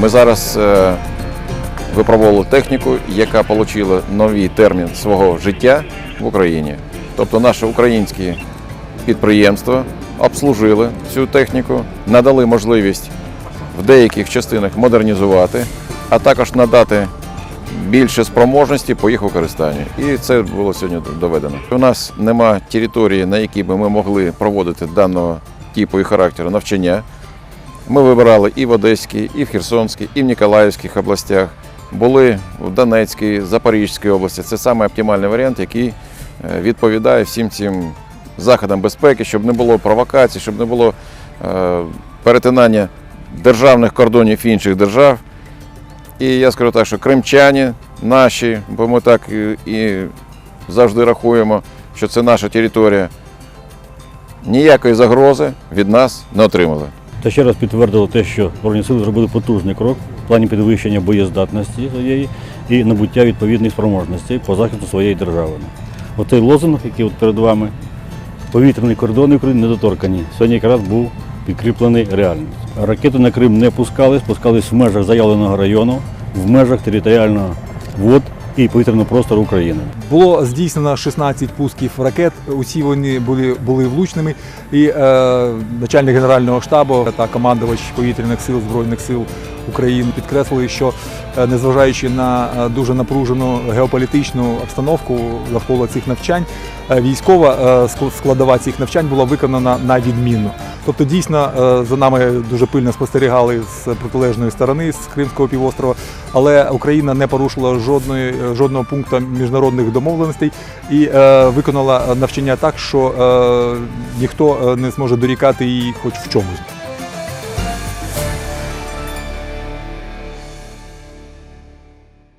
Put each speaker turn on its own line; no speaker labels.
Ми зараз е, випробували техніку, яка отримала новий термін свого життя в Україні. Тобто наші українські підприємства обслужили цю техніку, надали можливість в деяких частинах модернізувати, а також надати більше спроможності по їх використанню. І це було сьогодні доведено. У нас нема території, на якій би ми могли проводити даного типу і характеру навчання. Ми вибирали і в Одеській, і в Херсонській, і в Ніколаївських областях. Були в Донецькій, Запорізькій області. Це саме оптимальний варіант, який е, відповідає всім цим заходам безпеки, щоб не було провокацій, щоб не було е, перетинання державних кордонів інших держав. І я скажу так, що кримчані наші, бо ми так і, і завжди рахуємо, що це наша територія, ніякої загрози від нас не отримали.
Та ще раз підтвердило те, що Збройні сили зробили потужний крок в плані підвищення боєздатності своєї і набуття відповідних спроможностей по захисту своєї держави. Оцей лозунг, який от перед вами, повітряні кордони України недоторкані, сьогодні якраз був підкріплений реальністю. Ракети на Крим не пускались, пускались в межах заявленого району, в межах територіального вод і повітряного простору України.
Було здійснено 16 пусків ракет. Усі вони були, були влучними. І е, начальник генерального штабу та командувач повітряних сил збройних сил України підкреслили, що е, незважаючи на е, дуже напружену геополітичну обстановку навколо цих навчань, е, військова складова цих навчань була виконана на відмінно. Тобто, дійсно, за нами дуже пильно спостерігали з протилежної сторони з Кримського півострова, але Україна не порушила жодної жодного пункту міжнародних домовленостей і виконала навчання так, що ніхто не зможе дорікати її хоч в чомусь.